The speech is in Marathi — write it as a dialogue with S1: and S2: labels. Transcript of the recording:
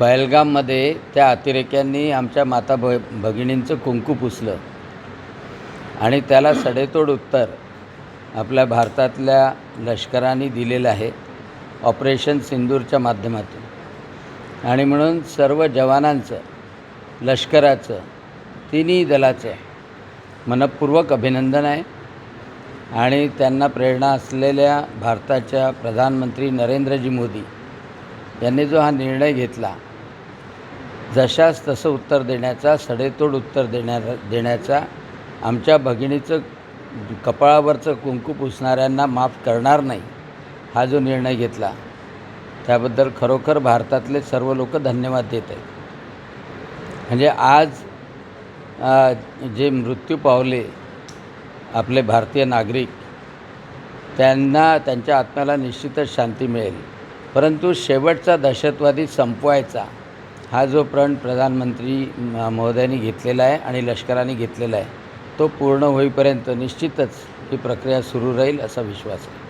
S1: पहलगाममध्ये त्या अतिरेक्यांनी आमच्या माता भ भगिनींचं कुंकू पुसलं. आणि त्याला सडेतोड उत्तर आपल्या भारतातल्या लष्कराने दिलेलं आहे. ऑपरेशन सिंदूरच्या माध्यमातून. आणि म्हणून सर्व जवानांचं लष्कराचं तिन्ही दलाचं मनपूर्वक अभिनंदन आहे. आणि त्यांना प्रेरणा असलेल्या भारताच्या प्रधानमंत्री नरेंद्रजी मोदी यांनी जो हा निर्णय घेतला जशास तसं उत्तर देण्याचा सडेतोड उत्तर देण्या देण्याचा आमच्या भगिनीचं कपाळावरचं कुंकू पुसणाऱ्यांना माफ करणार नाही हा जो निर्णय घेतला. त्याबद्दल खरोखर भारतातले सर्व लोक धन्यवाद देत आहेत. म्हणजे आज जे मृत्यू पावले आपले भारतीय नागरिक त्यांना त्यांच्या आत्म्याला निश्चितच शांती मिळेल. परंतु शेवटचा दहशतवादी संपवायचा हा जो प्रण प्रधानमंत्री म- महोदयांनी घेतलेला आहे आणि लष्कराने घेतलेला आहे तो पूर्ण होईपर्यंत निश्चितच ही प्रक्रिया सुरू राहील असा विश्वास आहे.